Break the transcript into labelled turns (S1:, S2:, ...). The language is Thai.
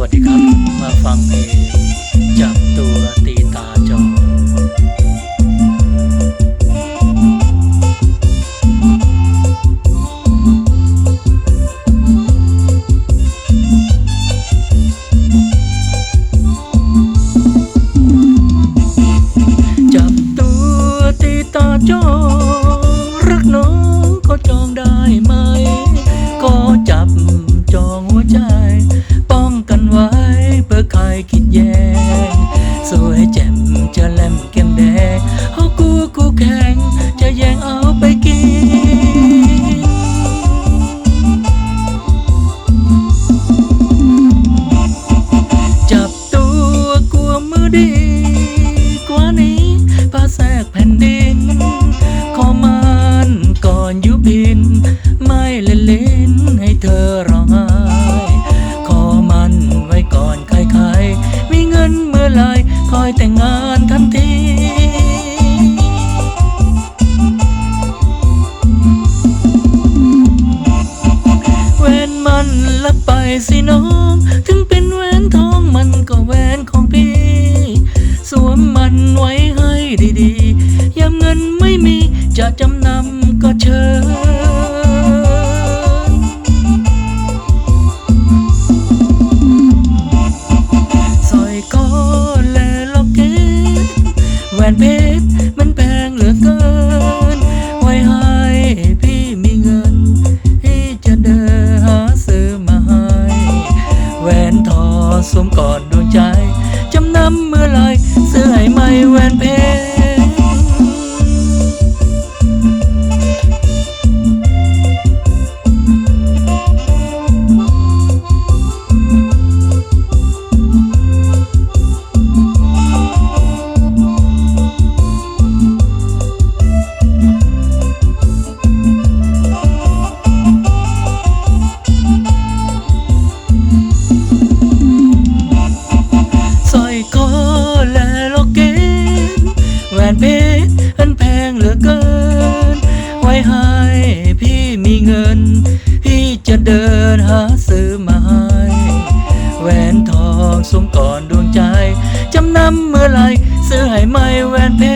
S1: วัสดีครับ มาฟังเพลงจับตัวตีตาจอจับตัวตีตาจอ เอากูกูแข่งจะแย่งเอาไปกิน จับตัวกลัวมือดีกว่านี้พาแทรกแผ่นดิน ขอมันก่อนยุพิน ไม่เล่นเล่นให้เธอร้องไห้ขอมันไว้ก่อนใครๆมีเงินเมื่อไรคอยแต่งงานทันที ลับไปสิน้อง ถึงเป็นแหวนทองมันก็แหวนของพี่ สวมมันไว้ให้ดีๆยามเงินไม่มีจะจำนำก็เชิญ สอยคอและล็อกเก็ตแหวนเพชร ทอสวมกอดดวงใจ จำนำเมื่อไรเสื้อไหมแหวนเพชริน ไว้ให้พี่มีเงิน พี่จะเดินหาซื้อมาให้ แหวนทองสมก่อนดวงใจ จำนำเมื่อไรซื้อให้ไม่แหวนเพชร